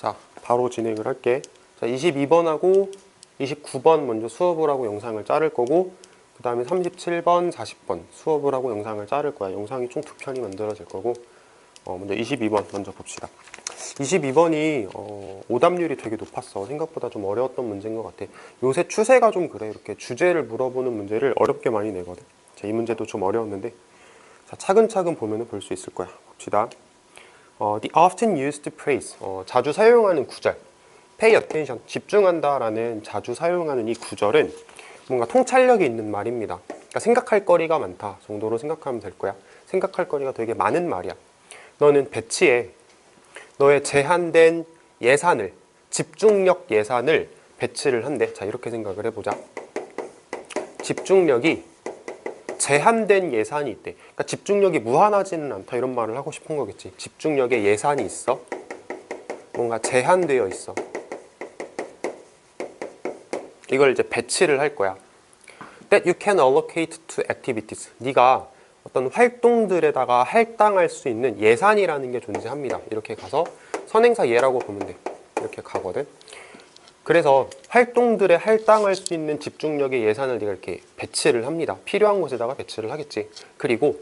자, 바로 진행을 할게. 자, 22번하고 29번 먼저 수업을 하고 영상을 자를 거고 그 다음에 37번, 40번 수업을 하고 영상을 자를 거야. 영상이 총 두 편이 만들어질 거고 어, 먼저 22번 먼저 봅시다. 22번이 어, 오답률이 되게 높았어. 생각보다 좀 어려웠던 문제인 것 같아. 요새 추세가 좀 그래. 이렇게 주제를 물어보는 문제를 어렵게 많이 내거든. 자, 이 문제도 좀 어려웠는데 자, 차근차근 보면 볼수 있을 거야. 봅시다. 어, the often used phrase, 어, 자주 사용하는 구절. pay attention, 집중한다 라는 자주 사용하는 이 구절은 뭔가 통찰력이 있는 말입니다. 그러니까 생각할 거리가 많다 정도로 생각하면 될 거야. 생각할 거리가 되게 많은 말이야. 너는 배치에 너의 제한된 예산을, 집중력 예산을 배치를 한대. 자, 이렇게 생각을 해보자. 집중력이 제한된 예산이 있대. 그러니까 집중력이 무한하지는 않다 이런 말을 하고 싶은 거겠지. 집중력에 예산이 있어. 뭔가 제한되어 있어. 이걸 이제 배치를 할 거야. That you can allocate to activities. 네가 어떤 활동들에다가 할당할 수 있는 예산이라는 게 존재합니다. 이렇게 가서 선행사 예라고 보면 돼. 이렇게 가거든. 그래서 활동들에 할당할 수 있는 집중력의 예산을 네가 이렇게 배치를 합니다. 필요한 곳에다가 배치를 하겠지. 그리고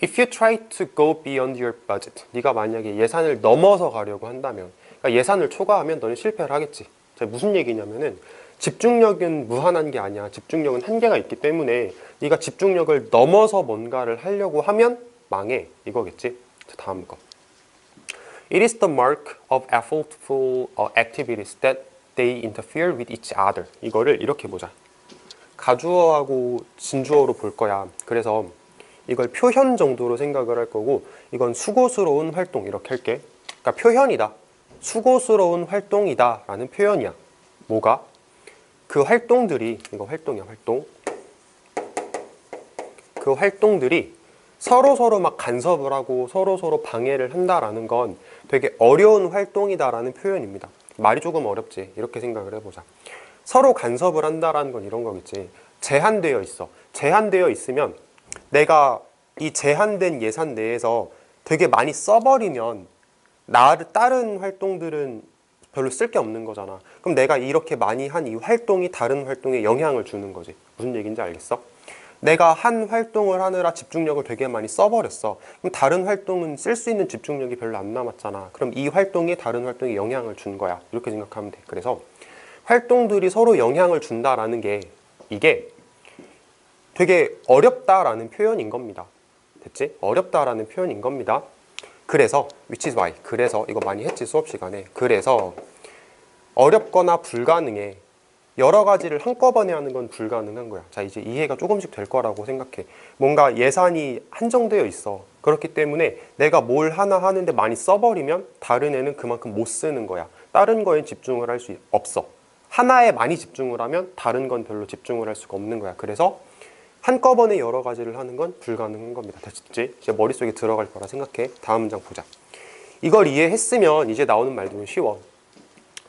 if you try to go beyond your budget, 네가 만약에 예산을 넘어서 가려고 한다면, 그러니까 예산을 초과하면 너는 실패를 하겠지. 자, 무슨 얘기냐면은 집중력은 무한한 게 아니야. 집중력은 한계가 있기 때문에 네가 집중력을 넘어서 뭔가를 하려고 하면 망해. 이거겠지. 자, 다음 거. It is the mark of effortful activities that they interfere with each other. 이거를 이렇게 보자. 가주어하고 진주어로 볼 거야. 그래서 이걸 표현 정도로 생각을 할 거고 이건 수고스러운 활동 이렇게 할게. 그러니까 표현이다. 수고스러운 활동이다 라는 표현이야. 뭐가? 그 활동들이 이거 활동이야 활동. 그 활동들이 서로 서로 막 간섭을 하고 서로 서로 방해를 한다라는 건 되게 어려운 활동이다라는 표현입니다. 말이 조금 어렵지. 이렇게 생각을 해보자. 서로 간섭을 한다라는 건 이런 거겠지. 제한되어 있어. 제한되어 있으면 내가 이 제한된 예산 내에서 되게 많이 써버리면 나를 다른 활동들은 별로 쓸 게 없는 거잖아. 그럼 내가 이렇게 많이 한 이 활동이 다른 활동에 영향을 주는 거지. 무슨 얘기인지 알겠어? 내가 한 활동을 하느라 집중력을 되게 많이 써버렸어. 그럼 다른 활동은 쓸 수 있는 집중력이 별로 안 남았잖아. 그럼 이 활동이 다른 활동에 영향을 준 거야. 이렇게 생각하면 돼. 그래서 활동들이 서로 영향을 준다라는 게 이게 되게 어렵다라는 표현인 겁니다. 됐지? 어렵다라는 표현인 겁니다. 그래서 which is why 그래서 이거 많이 했지 수업 시간에 그래서 어렵거나 불가능해 여러 가지를 한꺼번에 하는 건 불가능한 거야. 자, 이제 이해가 조금씩 될 거라고 생각해. 뭔가 예산이 한정되어 있어. 그렇기 때문에 내가 뭘 하나 하는데 많이 써버리면 다른 애는 그만큼 못 쓰는 거야. 다른 거에 집중을 할 수 없어. 하나에 많이 집중을 하면 다른 건 별로 집중을 할 수가 없는 거야. 그래서 한꺼번에 여러 가지를 하는 건 불가능한 겁니다. 됐지? 이제 머릿속에 들어갈 거라 생각해. 다음 문장 보자. 이걸 이해했으면 이제 나오는 말들은 쉬워.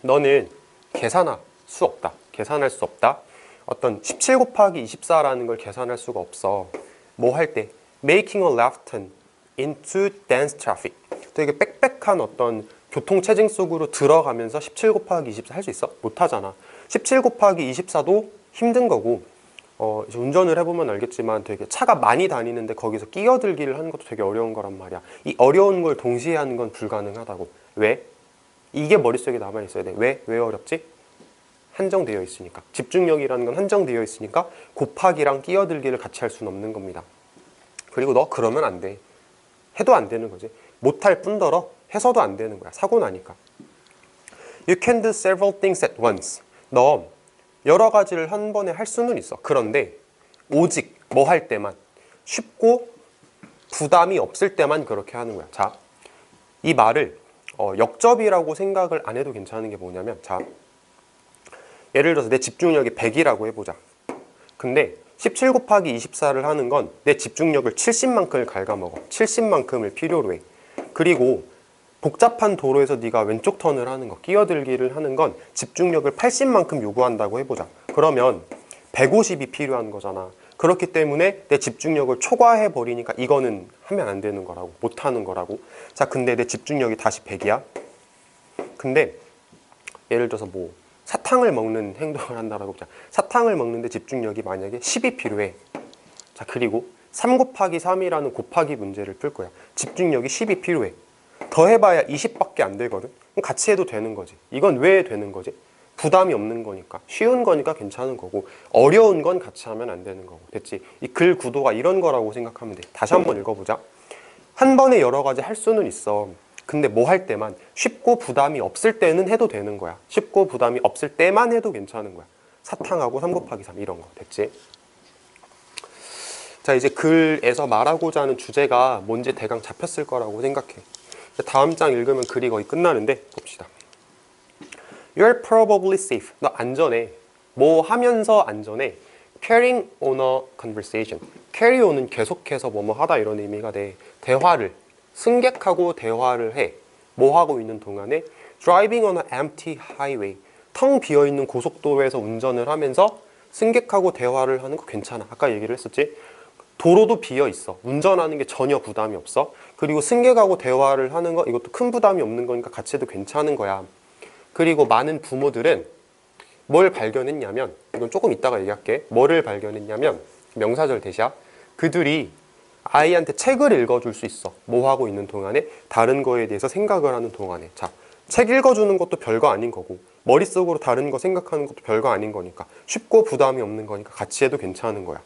너는 계산할 수 없다. 계산할 수 없다. 어떤 17 곱하기 24라는 걸 계산할 수가 없어. 뭐 할 때? Making a left turn into dense traffic. 되게 빽빽한 어떤 교통체증 속으로 들어가면서 17 곱하기 24 할 수 있어? 못 하잖아. 17 곱하기 24도 힘든 거고 어, 이제 운전을 해보면 알겠지만 되게 차가 많이 다니는데 거기서 끼어들기를 하는 것도 되게 어려운 거란 말이야. 이 어려운 걸 동시에 하는 건 불가능하다고. 왜? 이게 머릿속에 남아 있어야 돼. 왜? 왜 어렵지? 한정되어 있으니까. 집중력이라는 건 한정되어 있으니까 곱하기랑 끼어들기를 같이 할 수는 없는 겁니다. 그리고 너 그러면 안 돼. 해도 안 되는 거지. 못할 뿐더러 해서도 안 되는 거야. 사고 나니까. You can do several things at once. 너 여러 가지를 한 번에 할 수는 있어. 그런데 오직 뭐 할 때만 쉽고 부담이 없을 때만 그렇게 하는 거야. 자, 이 말을 어, 역접이라고 생각을 안 해도 괜찮은 게 뭐냐면 자, 예를 들어서 내 집중력이 100이라고 해보자. 근데 17 곱하기 24를 하는 건 내 집중력을 70만큼을 갉아먹어. 70만큼을 필요로 해. 그리고 복잡한 도로에서 네가 왼쪽 턴을 하는 거, 끼어들기를 하는 건 집중력을 80만큼 요구한다고 해보자. 그러면 150이 필요한 거잖아. 그렇기 때문에 내 집중력을 초과해 버리니까 이거는 하면 안 되는 거라고, 못 하는 거라고. 자, 근데 내 집중력이 다시 100이야. 근데 예를 들어서 뭐 사탕을 먹는 행동을 한다라고 보자. 사탕을 먹는데 집중력이 만약에 10이 필요해. 자, 그리고 3 곱하기 3이라는 곱하기 문제를 풀 거야. 집중력이 10이 필요해. 더 해봐야 20밖에 안 되거든. 그럼 같이 해도 되는 거지. 이건 왜 되는 거지? 부담이 없는 거니까. 쉬운 거니까 괜찮은 거고, 어려운 건 같이 하면 안 되는 거고. 됐지? 이 글 구도가 이런 거라고 생각하면 돼. 다시 한번 읽어보자. 한 번에 여러 가지 할 수는 있어. 근데 뭐 할 때만 쉽고 부담이 없을 때는 해도 되는 거야. 쉽고 부담이 없을 때만 해도 괜찮은 거야. 사탕하고 3 곱하기 3 이런 거. 됐지? 자, 이제 글에서 말하고자 하는 주제가 뭔지 대강 잡혔을 거라고 생각해. 다음 장 읽으면 글이 거의 끝나는데 봅시다. You're probably safe. 너 안전해. 뭐 하면서 안전해. Carrying on a conversation. Carry on은 계속해서 뭐뭐 하다 이런 의미가 돼. 대화를 승객하고 대화를 해. 뭐 하고 있는 동안에 driving on an empty highway. 텅 비어 있는 고속도로에서 운전을 하면서 승객하고 대화를 하는 거 괜찮아. 아까 얘기를 했었지. 도로도 비어 있어. 운전하는 게 전혀 부담이 없어. 그리고 승객하고 대화를 하는 거 이것도 큰 부담이 없는 거니까 같이 해도 괜찮은 거야. 그리고 많은 부모들은 뭘 발견했냐면 이건 조금 이따가 얘기할게. 뭐를 발견했냐면 명사절 대시야. 그들이 아이한테 책을 읽어줄 수 있어. 뭐 하고 있는 동안에 다른 거에 대해서 생각을 하는 동안에. 자, 책 읽어주는 것도 별거 아닌 거고 머릿속으로 다른 거 생각하는 것도 별거 아닌 거니까 쉽고 부담이 없는 거니까 같이 해도 괜찮은 거야.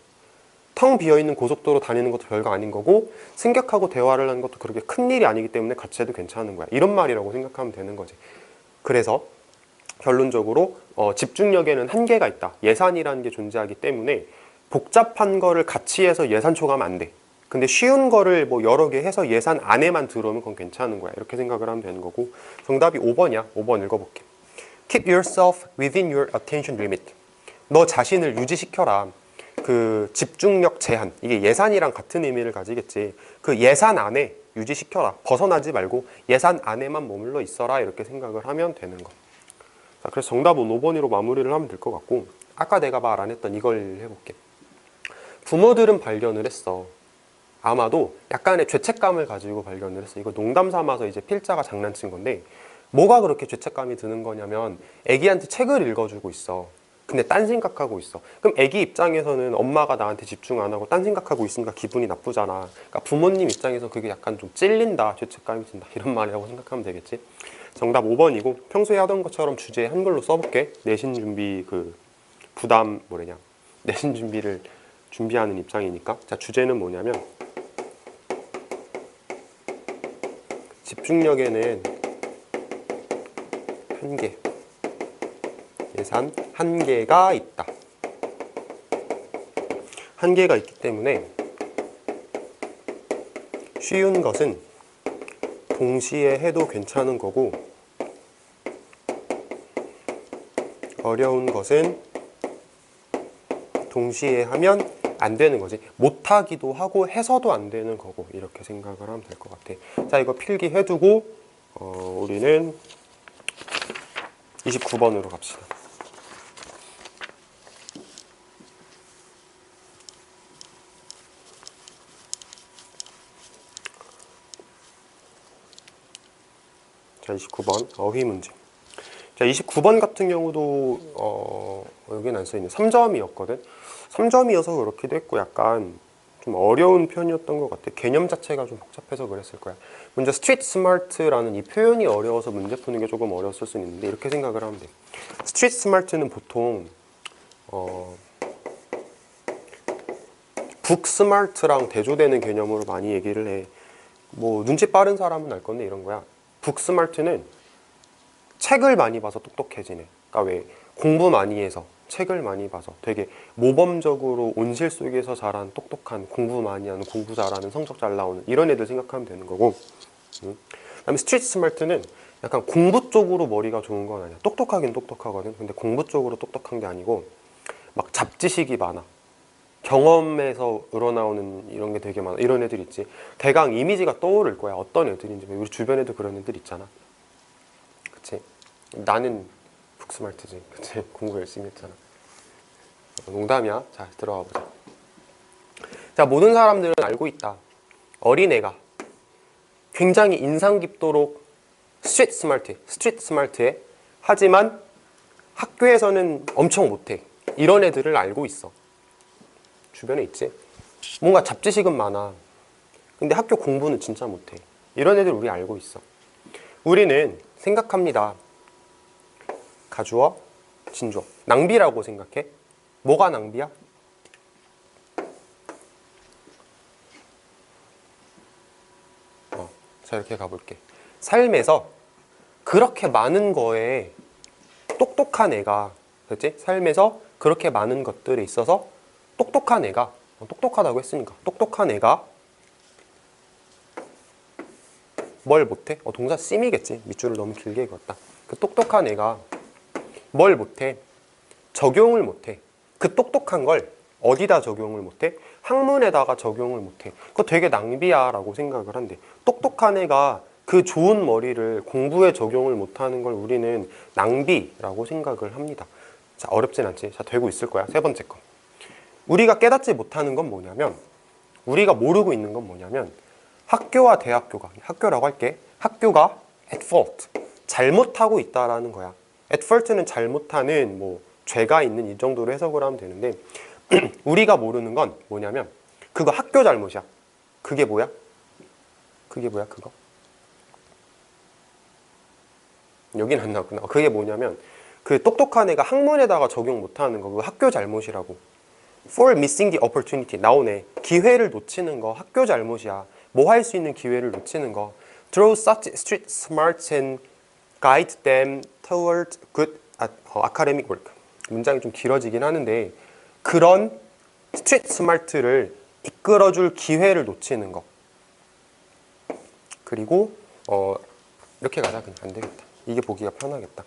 텅 비어있는 고속도로 다니는 것도 별거 아닌 거고 승객하고 대화를 하는 것도 그렇게 큰 일이 아니기 때문에 같이 해도 괜찮은 거야. 이런 말이라고 생각하면 되는 거지. 그래서 결론적으로 어, 집중력에는 한계가 있다. 예산이라는 게 존재하기 때문에 복잡한 거를 같이 해서 예산 초과하면 안 돼. 근데 쉬운 거를 뭐 여러 개 해서 예산 안에만 들어오면 그건 괜찮은 거야. 이렇게 생각을 하면 되는 거고 정답이 5번이야. 5번 읽어볼게. Keep yourself within your attention limit. 너 자신을 유지시켜라. 그 집중력 제한 이게 예산이랑 같은 의미를 가지겠지. 그 예산 안에 유지시켜라. 벗어나지 말고 예산 안에만 머물러 있어라 이렇게 생각을 하면 되는 거. 자, 그래서 정답은 5번으로 마무리를 하면 될 것 같고 아까 내가 말 안 했던 이걸 해볼게. 부모들은 발견을 했어. 아마도 약간의 죄책감을 가지고 발견을 했어. 이거 농담 삼아서 이제 필자가 장난친 건데 뭐가 그렇게 죄책감이 드는 거냐면 애기한테 책을 읽어주고 있어. 근데 딴 생각하고 있어. 그럼 애기 입장에서는 엄마가 나한테 집중 안 하고 딴 생각하고 있으니까 기분이 나쁘잖아. 그러니까 부모님 입장에서 그게 약간 좀 찔린다, 죄책감이 든다 이런 말이라고 생각하면 되겠지. 정답 5번이고 평소에 하던 것처럼 주제 한글로 써볼게. 내신 준비 그 부담 뭐래냐 내신 준비를 준비하는 입장이니까 자 주제는 뭐냐면 집중력에는 한계 예산 한계가 있다. 한계가 있기 때문에 쉬운 것은 동시에 해도 괜찮은 거고 어려운 것은 동시에 하면 안 되는 거지. 못하기도 하고 해서도 안 되는 거고 이렇게 생각을 하면 될 것 같아. 자 이거 필기 해두고 어, 우리는 29번으로 갑시다. 자, 29번 어휘 문제. 자, 29번 같은 경우도 어, 여기는 안 써있네. 3점이었거든. 3점이어서 그렇기도 했고 약간 좀 어려운 편이었던 것 같아. 개념 자체가 좀 복잡해서 그랬을 거야. 먼저 스트리트 스마트라는 이 표현이 어려워서 문제 푸는 게 조금 어려웠을 수 있는데 이렇게 생각을 하면 돼. 스트리트 스마트는 보통 어, 북 스마트랑 대조되는 개념으로 많이 얘기를 해. 뭐 눈치 빠른 사람은 알 건데 이런 거야. 북 스마트는 책을 많이 봐서 똑똑해지네. 그러니까 왜 공부 많이 해서 책을 많이 봐서 되게 모범적으로 온실 속에서 자란 똑똑한 공부 많이 하는 공부 잘하는 성적 잘 나오는 이런 애들 생각하면 되는 거고. 음. 그다음에 스트리트 스마트는 약간 공부 쪽으로 머리가 좋은 건 아니야. 똑똑하긴 똑똑하거든. 근데 공부 쪽으로 똑똑한 게 아니고 막 잡지식이 많아. 경험에서 우러나오는 이런 게 되게 많아. 이런 애들 있지. 대강 이미지가 떠오를 거야. 어떤 애들인지. 우리 주변에도 그런 애들 있잖아 나는 북스마트지 그치 공부 열심히 했잖아 농담이야 자 들어가 보자 자 모든 사람들은 알고 있다 어린애가 굉장히 인상 깊도록 스트리트 스마트 스트리트 스마트에 하지만 학교에서는 엄청 못해. 이런 애들을 알고 있어. 주변에 있지. 뭔가 잡지식은 많아. 근데 학교 공부는 진짜 못해. 이런 애들 우리 알고 있어. 우리는 생각합니다. 가주어, 진주어. 낭비라고 생각해. 뭐가 낭비야? 어, 자 이렇게 가볼게. 삶에서 그렇게 많은 거에 똑똑한 애가 그렇지? 삶에서 그렇게 많은 것들에 있어서 똑똑한 애가 어, 똑똑하다고 했으니까 똑똑한 애가 뭘 못해? 어, 동사 씀이겠지. 밑줄을 너무 길게 그었다. 그 똑똑한 애가 뭘 못해? 적용을 못해. 그 똑똑한 걸 어디다 적용을 못해? 학문에다가 적용을 못해. 그거 되게 낭비야 라고 생각을 한대. 똑똑한 애가 그 좋은 머리를 공부에 적용을 못하는 걸 우리는 낭비라고 생각을 합니다. 자 어렵진 않지. 자 되고 있을 거야. 세 번째 거. 우리가 깨닫지 못하는 건 뭐냐면 우리가 모르고 있는 건 뭐냐면 학교와 대학교가 학교라고 할게. 학교가 at fault 잘못하고 있다라는 거야. Fault는 잘못하는 뭐 죄가 있는 이 정도로 해석을 하면 되는데 우리가 모르는 건 뭐냐면 그거 학교 잘못이야. 그게 뭐야? 그게 뭐야? 그거? 여긴 안 나왔구나. 그게 뭐냐면 그 똑똑한 애가 학문에다가 적용 못하는 거 그거 학교 잘못이라고. For missing the opportunity 나오네. 기회를 놓치는 거 학교 잘못이야. 뭐 할 수 있는 기회를 놓치는 거. Through such street smarts and guide them toward good 아, 어, academic work. 문장이 좀 길어지긴 하는데 그런 스트리트 스마트를 이끌어줄 기회를 놓치는 거. 그리고 어, 이렇게 가자 그냥 안 되겠다. 이게 보기가 편하겠다.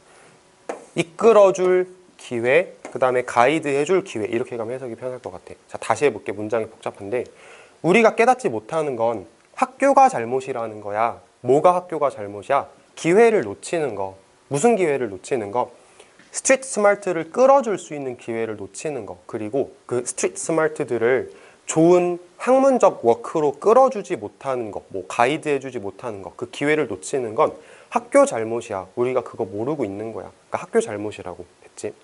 이끌어줄 기회, 그 다음에 가이드해줄 기회 이렇게 가면 해석이 편할 것 같아. 자 다시 해볼게. 문장이 복잡한데 우리가 깨닫지 못하는 건 학교가 잘못이라는 거야. 뭐가 학교가 잘못이야? 기회를 놓치는 거. 무슨 기회를 놓치는 거? 스트리트 스마트를 끌어줄 수 있는 기회를 놓치는 거. 그리고 그 스트리트 스마트들을 좋은 학문적 워크로 끌어주지 못하는 거, 뭐 가이드해주지 못하는 거, 그 기회를 놓치는 건 학교 잘못이야. 우리가 그거 모르고 있는 거야. 그러니까 학교 잘못이라고 했지.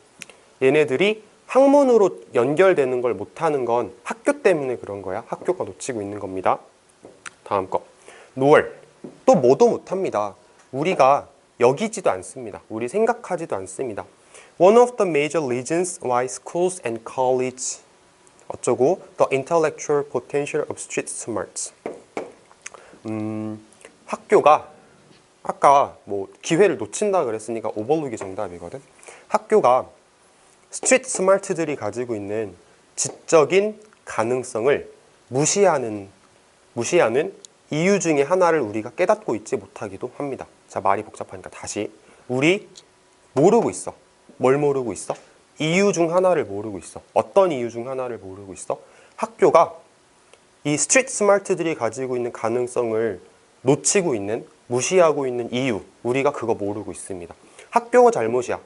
얘네들이 학문으로 연결되는 걸 못하는 건 학교 때문에 그런 거야. 학교가 놓치고 있는 겁니다. 다음 거. 노월. 또 뭐도 못합니다. 우리가 여기지도 않습니다. 우리 생각하지도 않습니다. One of the major reasons why schools and college 어쩌고 the intellectual potential of street smarts. 음, 학교가 아까 뭐 기회를 놓친다 그랬으니까 오버룩이 정답이거든. 학교가 스트리트 스마트들이 가지고 있는 지적인 가능성을 무시하는 무시하는 이유 중에 하나를 우리가 깨닫고 있지 못하기도 합니다. 자, 말이 복잡하니까 다시 우리 모르고 있어. 뭘 모르고 있어? 이유 중 하나를 모르고 있어. 어떤 이유 중 하나를 모르고 있어? 학교가 이 스트리트 스마트들이 가지고 있는 가능성을 놓치고 있는 무시하고 있는 이유 우리가 그거 모르고 있습니다. 학교가 잘못이야.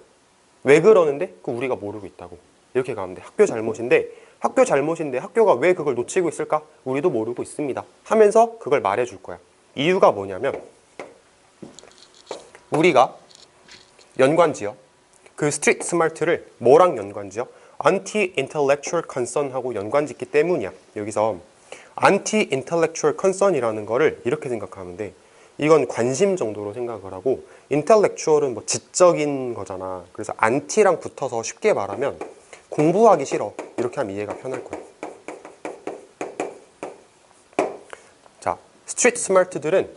왜 그러는데? 그 우리가 모르고 있다고. 이렇게 가면 돼. 학교 잘못인데 학교 잘못인데 학교가 왜 그걸 놓치고 있을까? 우리도 모르고 있습니다. 하면서 그걸 말해 줄 거야. 이유가 뭐냐면 우리가 연관지어 그 스트리트 스마트를 뭐랑 연관지어? anti intellectual concern하고 연관짓기 때문이야. 여기서 anti intellectual concern이라는 거를 이렇게 생각하면 돼. 이건 관심 정도로 생각을 하고 intellectual은 뭐 지적인 거잖아. 그래서 anti랑 붙어서 쉽게 말하면 공부하기 싫어. 이렇게 하면 이해가 편할 거야. 자, 스트리트 스마트들은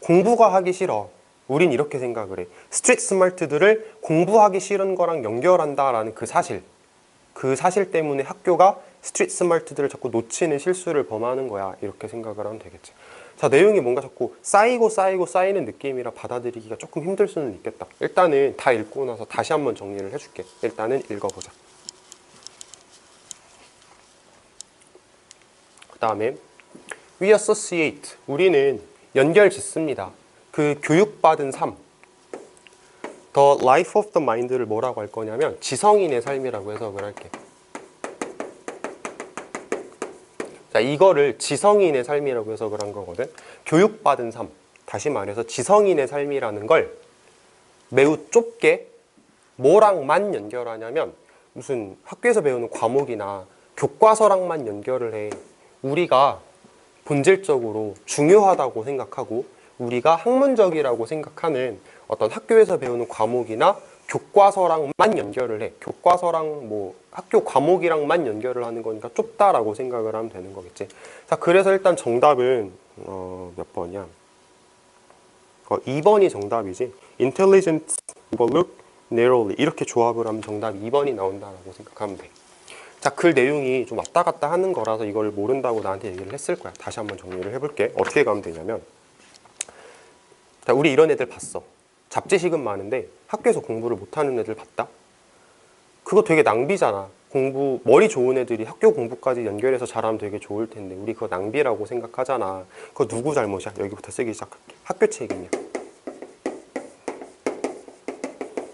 공부가 하기 싫어. 우린 이렇게 생각을 해. 스트리트 스마트들을 공부하기 싫은 거랑 연결한다라는 그 사실. 그 사실 때문에 학교가 스트리트 스마트들을 자꾸 놓치는 실수를 범하는 거야. 이렇게 생각을 하면 되겠지. 자, 내용이 뭔가 자꾸 쌓이고 쌓이고 쌓이는 느낌이라 받아들이기가 조금 힘들 수는 있겠다. 일단은 다 읽고 나서 다시 한번 정리를 해줄게. 일단은 읽어보자. 그 다음에 we associate 우리는 연결 짓습니다. 그 교육받은 삶 the life of the mind를 뭐라고 할 거냐면 지성인의 삶이라고 해석을 할게. 자, 이거를 지성인의 삶이라고 해석을 한 거거든. 교육받은 삶. 다시 말해서 지성인의 삶이라는 걸 매우 좁게 뭐랑만 연결하냐면 무슨 학교에서 배우는 과목이나 교과서랑만 연결을 해. 우리가 본질적으로 중요하다고 생각하고 우리가 학문적이라고 생각하는 어떤 학교에서 배우는 과목이나 교과서랑만 연결을 해. 교과서랑 뭐 학교 과목이랑만 연결을 하는 거니까 좁다라고 생각을 하면 되는 거겠지. 자, 그래서 일단 정답은 어, 몇 번이야? 어, 2번이 정답이지. Intelligent overlook narrowly 이렇게 조합을 하면 정답 2번이 나온다라고 생각하면 돼. 자, 글 내용이 좀 왔다 갔다 하는 거라서 이걸 모른다고 나한테 얘기를 했을 거야. 다시 한번 정리를 해볼게. 어떻게 가면 되냐면, 자, 우리 이런 애들 봤어. 잡지식은 많은데 학교에서 공부를 못하는 애들 봤다? 그거 되게 낭비잖아. 공부 머리 좋은 애들이 학교 공부까지 연결해서 잘하면 되게 좋을 텐데 우리 그거 낭비라고 생각하잖아. 그거 누구 잘못이야? 여기부터 쓰기 시작할게. 학교 책임이야.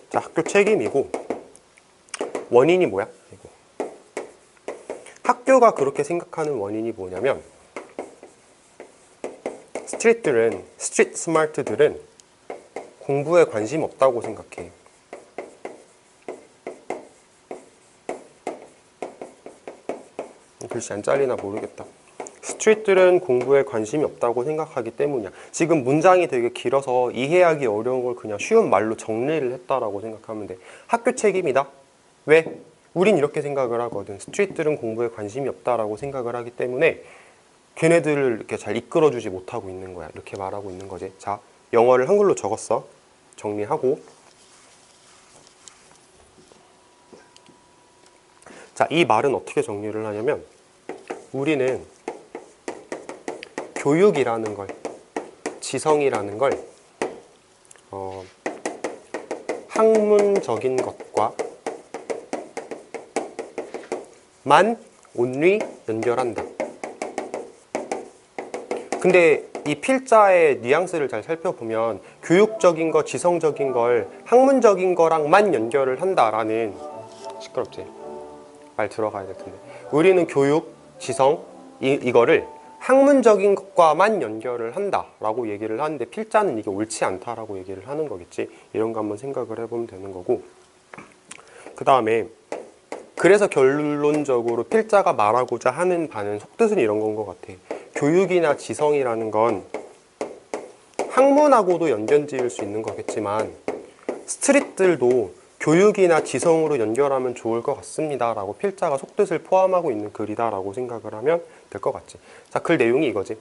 자, 학교 책임이고 원인이 뭐야? 학교가 그렇게 생각하는 원인이 뭐냐면 스트리트들은 스트리트 스마트들은 공부에 관심 없다고 생각해. 글씨 안 잘리나 모르겠다. 스트리트들은 공부에 관심이 없다고 생각하기 때문이야. 지금 문장이 되게 길어서 이해하기 어려운 걸 그냥 쉬운 말로 정리를 했다라고 생각하면 돼. 학교 책임이다. 왜? 우린 이렇게 생각을 하거든. 스트리트들은 공부에 관심이 없다라고 생각을 하기 때문에 걔네들을 이렇게 잘 이끌어주지 못하고 있는 거야. 이렇게 말하고 있는 거지. 자, 영어를 한글로 적었어. 정리하고. 자, 이 말은 어떻게 정리를 하냐면 우리는 교육이라는 걸, 지성이라는 걸 어, 학문적인 것과 만 온리 연결한다. 근데 이 필자의 뉘앙스를 잘 살펴보면 교육적인 거, 지성적인 걸 학문적인 거랑만 연결을 한다라는 시끄럽지? 말 들어가야 될 텐데. 우리는 교육, 지성 이, 이거를 학문적인 것과만 연결을 한다라고 얘기를 하는데 필자는 이게 옳지 않다라고 얘기를 하는 거겠지. 이런 거 한번 생각을 해보면 되는 거고. 그 다음에 그래서 결론적으로 필자가 말하고자 하는 바는 속뜻은 이런 건 것 같아 교육이나 지성이라는 건 학문하고도 연결 지을 수 있는 거겠지만 스트릿들도 교육이나 지성으로 연결하면 좋을 것 같습니다 라고 필자가 속뜻을 포함하고 있는 글이다 라고 생각을 하면 될 것 같지. 자 글 내용이 이거지.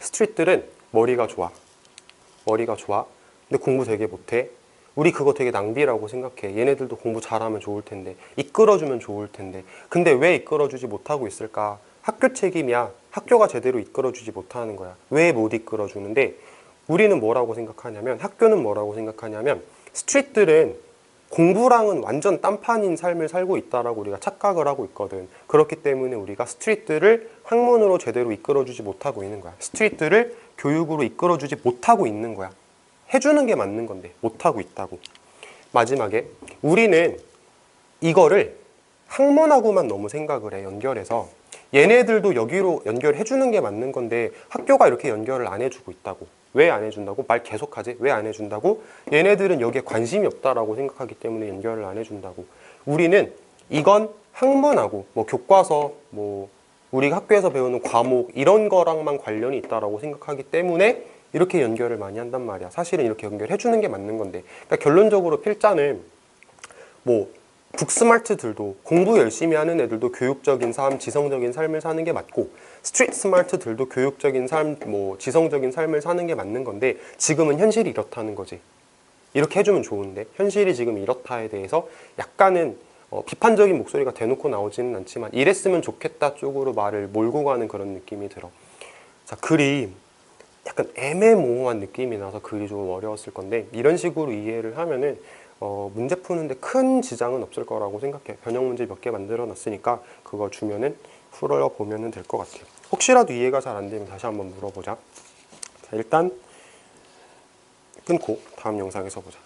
스트릿들은 머리가 좋아. 머리가 좋아. 근데 공부 되게 못해. 우리 그거 되게 낭비라고 생각해. 얘네들도 공부 잘하면 좋을 텐데. 이끌어주면 좋을 텐데. 근데 왜 이끌어주지 못하고 있을까? 학교 책임이야 학교가 제대로 이끌어주지 못하는 거야 왜 못 이끌어주는데 우리는 뭐라고 생각하냐면 학교는 뭐라고 생각하냐면 스트릿들은 공부랑은 완전 딴판인 삶을 살고 있다라고 우리가 착각을 하고 있거든. 그렇기 때문에 우리가 스트릿들을 학문으로 제대로 이끌어주지 못하고 있는 거야. 스트릿들을 교육으로 이끌어주지 못하고 있는 거야. 해주는 게 맞는 건데 못하고 있다고. 마지막에 우리는 이거를 학문하고만 너무 생각을 해 연결해서 얘네들도 여기로 연결해 주는 게 맞는 건데 학교가 이렇게 연결을 안 해주고 있다고. 왜 안 해준다고? 말 계속하지. 왜 안 해준다고? 얘네들은 여기에 관심이 없다라고 생각하기 때문에 연결을 안 해준다고. 우리는 이건 학문하고 뭐 교과서 뭐 우리가 학교에서 배우는 과목 이런 거랑만 관련이 있다라고 생각하기 때문에 이렇게 연결을 많이 한단 말이야. 사실은 이렇게 연결해 주는 게 맞는 건데. 그러니까 결론적으로 필자는 뭐 북스마트들도 공부 열심히 하는 애들도 교육적인 삶, 지성적인 삶을 사는 게 맞고 스트리트 스마트들도 교육적인 삶, 뭐 지성적인 삶을 사는 게 맞는 건데 지금은 현실이 이렇다는 거지. 이렇게 해주면 좋은데 현실이 지금 이렇다에 대해서 약간은 어, 비판적인 목소리가 대놓고 나오지는 않지만 이랬으면 좋겠다 쪽으로 말을 몰고 가는 그런 느낌이 들어. 자 글이 약간 애매모호한 느낌이 나서 글이 좀 어려웠을 건데 이런 식으로 이해를 하면은 어, 문제 푸는데 큰 지장은 없을 거라고 생각해. 변형 문제 몇 개 만들어 놨으니까 그거 주면은 풀어 보면은 될것 같아요. 혹시라도 이해가 잘 안 되면 다시 한번 물어보자. 자, 일단 끊고 다음 영상에서 보자.